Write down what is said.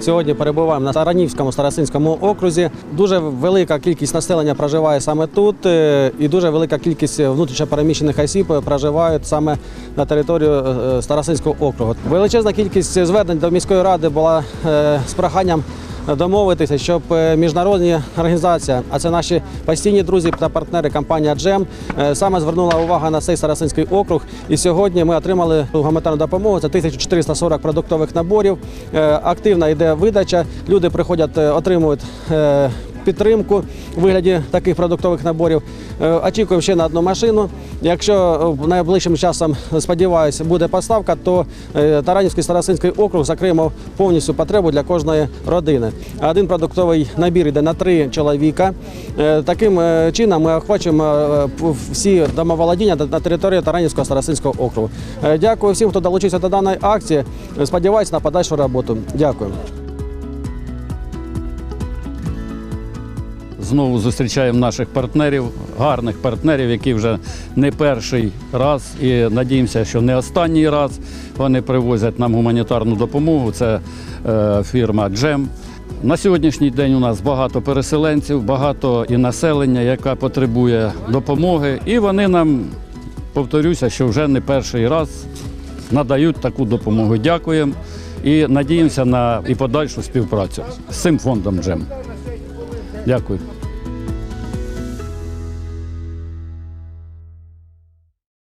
сьогодні перебуваємо на Таранівському старосинському окрузі. Дуже велика кількість населення проживає саме тут, е, і дуже велика кількість внутрішньопереміщених осіб проживають саме на територію е, Старосинського округу. Величезна кількість звернень до міської ради була е, з проханням домовитися, щоб е, міжнародні організації, а це наші постійні друзі та партнери компанія Джем, е, саме звернула увагу на цей Сарасинський округ. І сьогодні ми отримали гуманітарну допомогу. Це 1440 продуктових наборів. Е, Активна йде видача. Люди приходять, отримують. Е, Підтримку у вигляді таких продуктових наборів. Е, Очікуємо ще на одну машину. Якщо е, найближчим часом, сподіваюся, буде поставка, то е, Таранівський старосинський округ закриємо повністю потребу для кожної родини. Один продуктовий набір йде на три чоловіка. Е, Таким е, чином ми охочуємо е, всі домоволодіння на території Таранівського старосинського округу. Е, Дякую всім, хто долучився до даної акції. Сподіваюся на подальшу роботу. Дякую. Знову зустрічаємо наших партнерів, гарних партнерів, які вже не перший раз і надіємося, що не останній раз вони привозять нам гуманітарну допомогу. Це е, фірма Джем. На сьогоднішній день у нас багато переселенців, багато і населення, яке потребує допомоги. І вони нам, повторюся, що вже не перший раз надають таку допомогу. Дякуємо і надіємося на і подальшу співпрацю з цим фондом Джем. Дякую.